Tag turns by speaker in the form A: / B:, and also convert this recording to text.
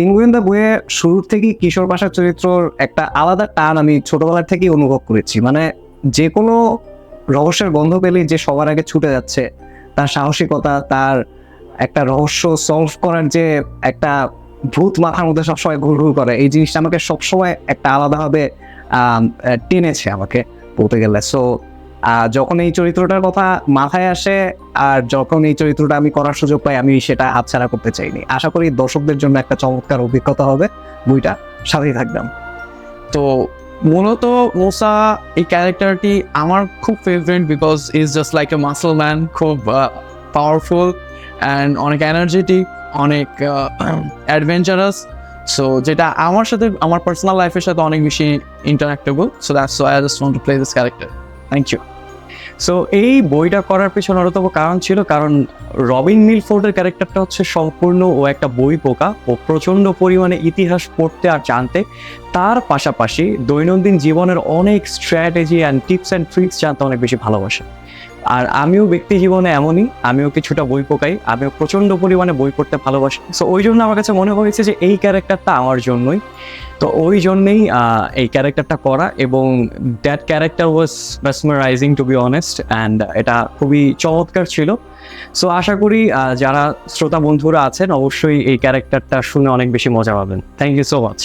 A: তিন গোয়েন্দা বইয়ে শুরুর থেকেই কিশোর পাশার চরিত্রর একটা আলাদা টান আমি ছোটবেলার থেকেই অনুভব করেছি। মানে যে কোনো রহস্যের গন্ধ পেলেই যে সবার আগে ছুটে যাচ্ছে, তার সাহসিকতা, তার একটা রহস্য সলভ করার যে একটা ভূত মাথার মধ্যে সবসময় ঘুরঘুর করে, এই জিনিসটা আমাকে সবসময় একটা আলাদাভাবে টেনেছে আমাকে বলতে গেলে। সো যখন এই চরিত্রটার কথা মাথায় আসে আর যখন এই চরিত্রটা আমি করার সুযোগ পাই, আমি সেটা হাতছাড়া করতে চাইনি। আশা করি দর্শকদের জন্য একটা চমৎকার অভিজ্ঞতা হবে। বইটা সাথেই থাকতাম
B: তো মূলত মোসা, এই ক্যারেক্টারটি আমার খুব favourite because is just like a muscle man খুব পাওয়ারফুল অ্যান্ড অনেক এনার্জেটিক অনেক অ্যাডভেঞ্চারাস সো যেটা আমার সাথে, আমার পার্সোনাল লাইফের সাথে অনেক বেশি interactable so that's I just want to play this character thank you
C: so এই বইটা করার পিছনে অন্যতম কারণ ছিল কারণ রবিন মিলফোর্ডের ক্যারেক্টারটা হচ্ছে সম্পূর্ণ ও একটা বই পোকা ও প্রচণ্ড পরিমাণে ইতিহাস পড়তে আর জানতে। তার পাশাপাশি দৈনন্দিন জীবনের অনেক strategy and tips and tricks জানতে অনেক বেশি ভালোবাসে। আর আমিও ব্যক্তি জীবনে এমনই, আমিও কিছুটা বই পোকাই, আমিও প্রচণ্ড পরিমাণে বই পড়তে ভালোবাসি। সো ওই জন্য আমার কাছে মনে হয়েছে যে এই ক্যারেক্টারটা আমার জন্যই। তো ওই জন্যেই এই ক্যারেক্টারটা করা এবং that character was mesmerising to be honest and এটা খুবই চমৎকার ছিল। সো আশা করি যারা শ্রোতা বন্ধুরা আছেন, অবশ্যই এই ক্যারেক্টারটা শুনে অনেক বেশি মজা পাবেন। Thank you so much